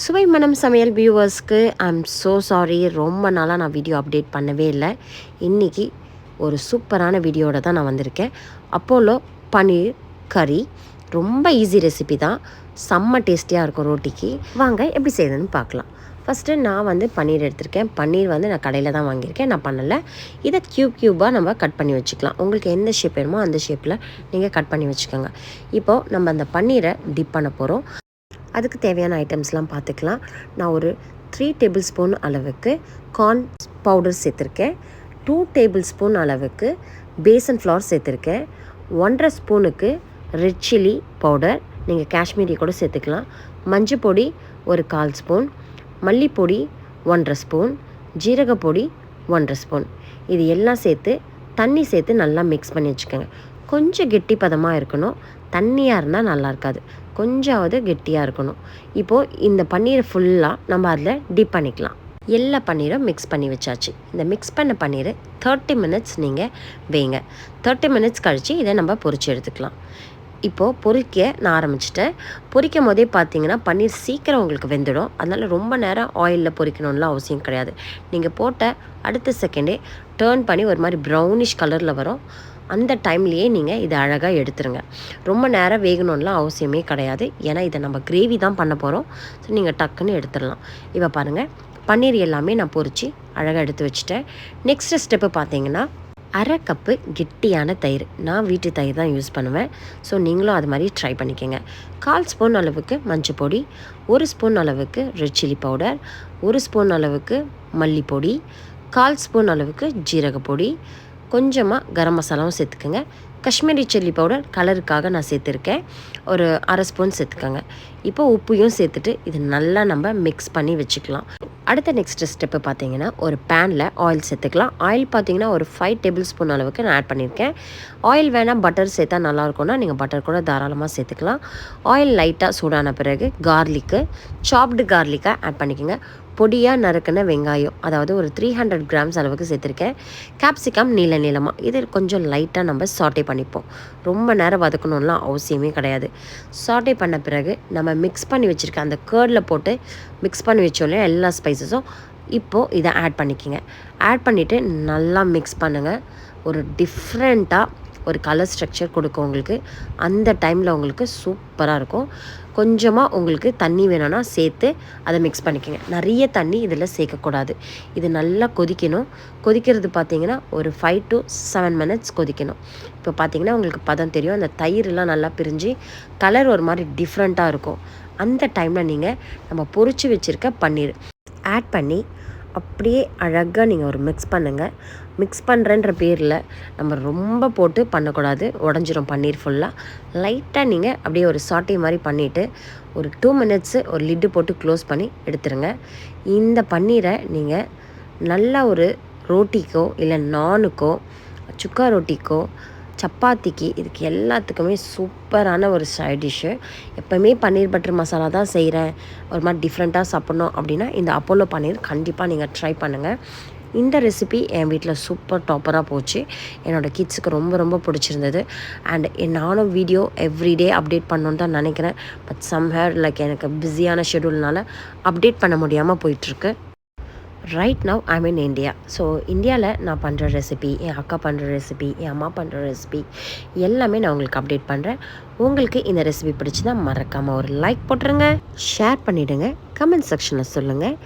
சுவை மனம் சமையல் வியூவர்ஸ்க்கு ஐம் ஸோ சாரி ரொம்ப நாளாக நான் வீடியோ அப்டேட் பண்ணவே இல்லை. இன்றைக்கி ஒரு சூப்பரான வீடியோட தான் நான் வந்திருக்கேன். அப்போலோ பன்னீர் கறி ரொம்ப ஈஸி ரெசிபி தான். செம்ம டேஸ்டியாக இருக்கும் ரோட்டிக்கு. வாங்க எப்படி செய்யுதுன்னு பார்க்கலாம். ஃபஸ்ட்டு நான் வந்து பன்னீர் எடுத்திருக்கேன். பன்னீர் வந்து நான் கடையில் தான் வாங்கியிருக்கேன். நான் பண்ணலை. இதை க்யூப் க்யூபாக நம்ம கட் பண்ணி வச்சுக்கலாம். உங்களுக்கு எந்த ஷேப் வேணுமோ அந்த ஷேப்பில் நீங்கள் கட் பண்ணி வச்சுக்கோங்க. இப்போது நம்ம அந்த பன்னீரை டிப் பண்ண போகிறோம் அதுக்கு தேவையான ஐட்டம்ஸ்லாம் பார்த்துக்கலாம் நான் ஒரு த்ரீ டேபிள் ஸ்பூன் அளவுக்கு கார்ன் பவுடர் சேர்த்துருக்கேன். டூ டேபிள் ஸ்பூன் அளவுக்கு பேசன் ஃப்ளவர் சேர்த்துருக்கேன். ஒன்றரை ஸ்பூனுக்கு ரெட் சில்லி பவுடர் நீங்கள் காஷ்மீரி கூட சேர்த்துக்கலாம். மஞ்சள் பொடி ஒரு கால் ஸ்பூன் மல்லிப்பொடி ஒன்றரை ஸ்பூன் ஜீரகப்பொடி ஒன்றரை ஸ்பூன் இது எல்லாம் சேர்த்து தண்ணி சேர்த்து நல்லா மிக்ஸ் பண்ணி வச்சுக்கோங்க. கொஞ்சம் கெட்டி பதமாக இருக்கணும். தண்ணியாக இருந்தால் நல்லா இருக்காது. கொஞ்சமாவது கெட்டியாக இருக்கணும். இப்போது இந்த பன்னீரை ஃபுல்லாக நம்ம அதில் டிப் பண்ணிக்கலாம். எல்லா பன்னீரும் மிக்ஸ் பண்ணி வச்சாச்சு. இந்த மிக்ஸ் பண்ண பன்னீர் தேர்ட்டி மினிட்ஸ் நீங்கள் வைங்க. தேர்ட்டி மினிட்ஸ் கழித்து இதை நம்ம பொறிச்சு எடுத்துக்கலாம். இப்போது பொறிக்க நான் ஆரம்பிச்சிட்டேன். பொறிக்கும் போதே பார்த்தீங்கன்னா பன்னீர் சீக்கிரம் உங்களுக்கு வெந்துடும். அதனால் ரொம்ப நேரம் ஆயிலில் பொறிக்கணும்லாம் அவசியம் கிடையாது. நீங்கள் போட்ட அடுத்த செகண்டே டேர்ன் பண்ணி ஒரு மாதிரி ப்ரௌனிஷ் கலரில் வரும். அந்த டைம்லேயே நீங்கள் இதை அழகாக எடுத்துருங்க. ரொம்ப நேரம் வேகணும்லாம் அவசியமே கிடையாது. ஏன்னா இதை நம்ம கிரேவி தான் பண்ண போகிறோம் ஸோ நீங்கள் டக்குன்னு எடுத்துடலாம். இப்போ பாருங்கள் பன்னீர் எல்லாமே நான் பொரித்து அழகாக எடுத்து வச்சுட்டேன். நெக்ஸ்ட் ஸ்டெப்பு பார்த்தீங்கன்னா அரை கப்பு கெட்டியான தயிர். நான் வீட்டு தயிர் தான் யூஸ் பண்ணுவேன். ஸோ நீங்களும் அது மாதிரி ட்ரை பண்ணிக்கோங்க. கால் ஸ்பூன் அளவுக்கு மஞ்சள் பொடி ஒரு ஸ்பூன் அளவுக்கு ரெட் சில்லி பவுடர் ஒரு ஸ்பூன் அளவுக்கு மல்லிப்பொடி கால் ஸ்பூன் அளவுக்கு ஜீரகப்பொடி கொஞ்சமாக கரம் மசாலாவும் சேர்த்துக்கோங்க. காஷ்மீரி சில்லி பவுடர் கலருக்காக நான் சேர்த்துருக்கேன். ஒரு அரை ஸ்பூன் சேர்த்துக்கோங்க. இப்போ உப்பையும் சேர்த்துட்டு இது நல்லா நம்ம மிக்ஸ் பண்ணி வச்சுக்கலாம். அடுத்த நெக்ஸ்ட் ஸ்டெப்பு பார்த்தீங்கன்னா ஒரு பேனில் ஆயில் சேர்த்துக்கலாம். ஆயில் பார்த்தீங்கன்னா ஒரு ஃபைவ் டேபிள் ஸ்பூன் அளவுக்கு நான் ஆட் பண்ணியிருக்கேன். ஆயில் வேணால் பட்டர் சேர்த்தா நல்லாயிருக்கும்னா நீங்கள் பட்டர் கூட தாராளமாக சேர்த்துக்கலாம். ஆயில் லைட்டாக சூடான பிறகு கார்லிக்கு சாப்டு கார்லிக்காக ஆட் பண்ணிக்கோங்க. பொடியாக நறுக்கின வெங்காயம் அதாவது ஒரு த்ரீ ஹண்ட்ரட் கிராம்ஸ் அளவுக்கு சேர்த்துருக்கேன். கேப்சிகம் நீல நீளமாக இது கொஞ்சம் லைட்டாக நம்ம சாட்டே பண்ணிப்போம். ரொம்ப நேரம் வதக்கணும்லாம் அவசியமே கிடையாது. சாட்டே பண்ண பிறகு நம்ம மிக்ஸ் பண்ணி வச்சுருக்க அந்த கேர்டில் போட்டு மிக்ஸ் பண்ணி வச்சோம் எல்லா ஸ்பைசஸும் இப்போது இதை ஆட் பண்ணிக்கோங்க. ஆட் பண்ணிவிட்டு நல்லா மிக்ஸ் பண்ணுங்கள் ஒரு டிஃப்ரெண்ட்டாக ஒரு கலர் ஸ்ட்ரக்சர் கொடுக்கும் உங்களுக்கு. அந்த டைமில் உங்களுக்கு சூப்பராக இருக்கும். கொஞ்சமாக உங்களுக்கு தண்ணி வேணும்னா சேர்த்து அதை மிக்ஸ் பண்ணிக்கோங்க. நிறைய தண்ணி இதில் சேர்க்கக்கூடாது. இது நல்லா கொதிக்கணும். கொதிக்கிறது பார்த்தீங்கன்னா ஒரு ஃபைவ் டு செவன் மினிட்ஸ் கொதிக்கணும். இப்போ பார்த்தீங்கன்னா உங்களுக்கு பதம் தெரியும். அந்த தயிரெலாம் நல்லா பிரிஞ்சு கலர் ஒரு மாதிரி டிஃப்ரெண்ட்டாக இருக்கும். அந்த டைமில் நீங்கள் நம்ம பொறிச்சு வச்சுருக்க பன்னீர். ஆட் பண்ணி அப்படியே அழகாக நீங்கள் ஒரு மிக்ஸ் பண்ணுங்கள் மிக்ஸ் பண்ணுறன்ற பேரில் நம்ம ரொம்ப போட்டு பண்ணக்கூடாது. உடஞ்சிரும் பன்னீர் ஃபுல்லாக லைட்டாக நீங்கள் அப்படியே ஒரு சாட்டை மாதிரி பண்ணிவிட்டு ஒரு டூ மினிட்ஸு ஒரு லிட்டு போட்டு க்ளோஸ் பண்ணி எடுத்துருங்க. இந்த பன்னீரை நீங்கள் நல்ல ஒரு ரோட்டிக்கோ இல்லை நானுக்கோ சுக்கா ரொட்டிக்கோ சப்பாத்திக்கு இதுக்கு எல்லாத்துக்குமே சூப்பரான ஒரு சைட் டிஷ்ஷு எப்போவுமே பன்னீர் பட்டர் மசாலா தான் செய்கிறேன் ஒரு மாதிரி டிஃப்ரெண்ட்டாக சாப்பிட்ணும் அப்படின்னா இந்த அப்போலோ பன்னீர் கண்டிப்பாக நீங்கள் ட்ரை பண்ணுங்கள் இந்த ரெசிபி என் வீட்டில் சூப்பர் டாப்பராக போச்சு. என்னோடய கிட்ஸுக்கு ரொம்ப ரொம்ப பிடிச்சிருந்தது. அண்ட் நானும் வீடியோ எவ்ரிடே அப்டேட் பண்ணணுன்னு தான் நினைக்கிறேன். பட் சம்ஹேர் லைக் எனக்கு பிஸியான ஷெடியூல்னால அப்டேட் பண்ண முடியாமல் போயிட்டுருக்கு right now I'm in India so இந்தியாவில் நான் பண்ணுற ரெசிபி என் அக்கா பண்ணுற ரெசிபி என் அம்மா பண்ணுற ரெசிபி எல்லாமே நான் உங்களுக்கு அப்டேட் பண்ணுறேன் உங்களுக்கு இந்த ரெசிபி பிடிச்சதா மறக்காமல் ஒரு லைக் போட்டுருங்க. ஷேர் பண்ணிவிடுங்க கமெண்ட் செக்ஷனில் சொல்லுங்கள்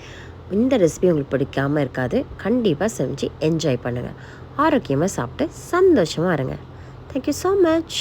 இந்த ரெசிபி உங்களுக்கு பிடிக்காமல் இருக்காது கண்டிப்பாக செஞ்சு என்ஜாய் பண்ணுங்கள் ஆரோக்கியமாக சாப்பிட்டு சந்தோஷமாக இருங்க. Thank you so much